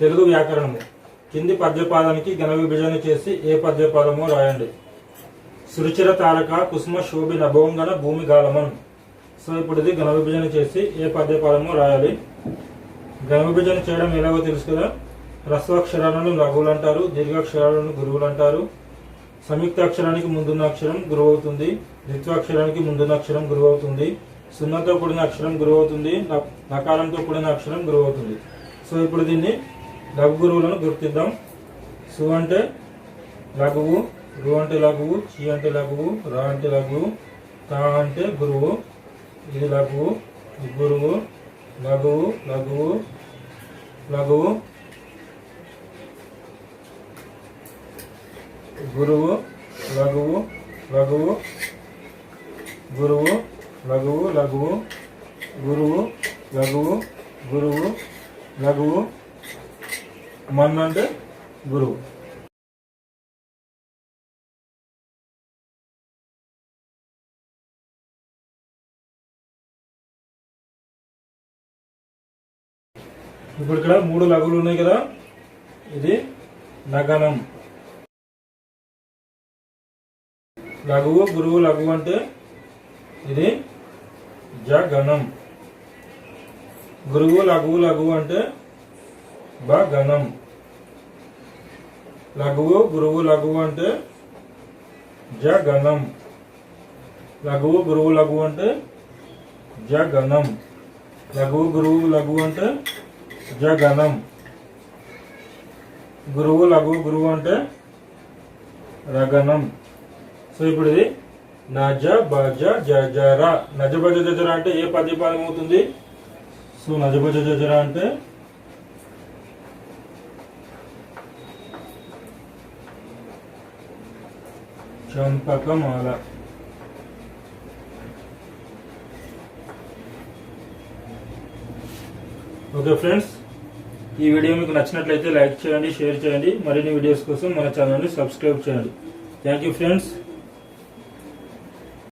తెలుగు వ్యాకరణము. కింది పద్యపాదానికి ఘన విభజన చేసి ఏ పద్యపాదము రాయండి. సురుచిర తారక కుసుమ శోభి నభోంగన భూమి గాలమన్. సో ఇప్పుడు ఇది ఘన విభజన చేసి ఏ పద్యపాదము రాయాలి. ఘన విభజన చేయడం ఎలాగో తెలుసు కదా? హ్రస్వాక్షరాలను లఘువులు అంటారు దీర్ఘాక్షరాలను గురువులు అంటారు. సంయుక్త అక్షరానికి ముందున్న అక్షరం గురువు అవుతుంది ద్విత్వాక్షరానికి ముందున్న అక్షరం గురువు అవుతుంది సున్నతో కూడిన అక్షరం గురువు అవుతుంది న- నకారంతో కూడిన అక్షరం గురువు అవుతుంది. సో ఇప్పుడు దీన్ని లఘు గురువులను గుర్తిద్దాం. సు అంటే లఘువు రు అంటే లఘువు చి అంటే లఘువు రా అంటే లఘువు తా అంటే గురువు. ఇది లఘువు ఇది గురువు లఘువు లఘువు లఘువు. గురువు లఘువు లఘువు. గురువు లఘువు లఘువు. గురువు లఘువు గురువు లఘువు. మన్ అంటే గురువు. ఇప్పుడు ఇక్కడ మూడు లఘువులు ఉన్నాయి కదా. ఇది నగనం. లఘువు గురువు లఘువు అంటే ఇది జగణం గురువు లఘువు లఘువు అంటే గణం లఘువు గురువు లఘువు అంటే జగణం లఘువు గురువు లఘువు అంటే జగణం లఘువు గురువు లఘువు అంటే జగణం గురువు లఘువు గురువు అంటే రగణం సో ఇప్పుడు ఇది నజ భజ జజర నజ భజ జజర అంటే ఏ పద్యపాదం అవుతుంది? సో నజ బజ జజర అంటే చంపకమాల ఓకే ఫ్రెండ్స్ ఈ వీడియో మీకు నచ్చినట్లయితే లైక్ చేయండి షేర్ చేయండి. మరిన్ని వీడియోస్ కోసం మన ఛానల్ని సబ్స్క్రైబ్ చేయండి. Thank you friends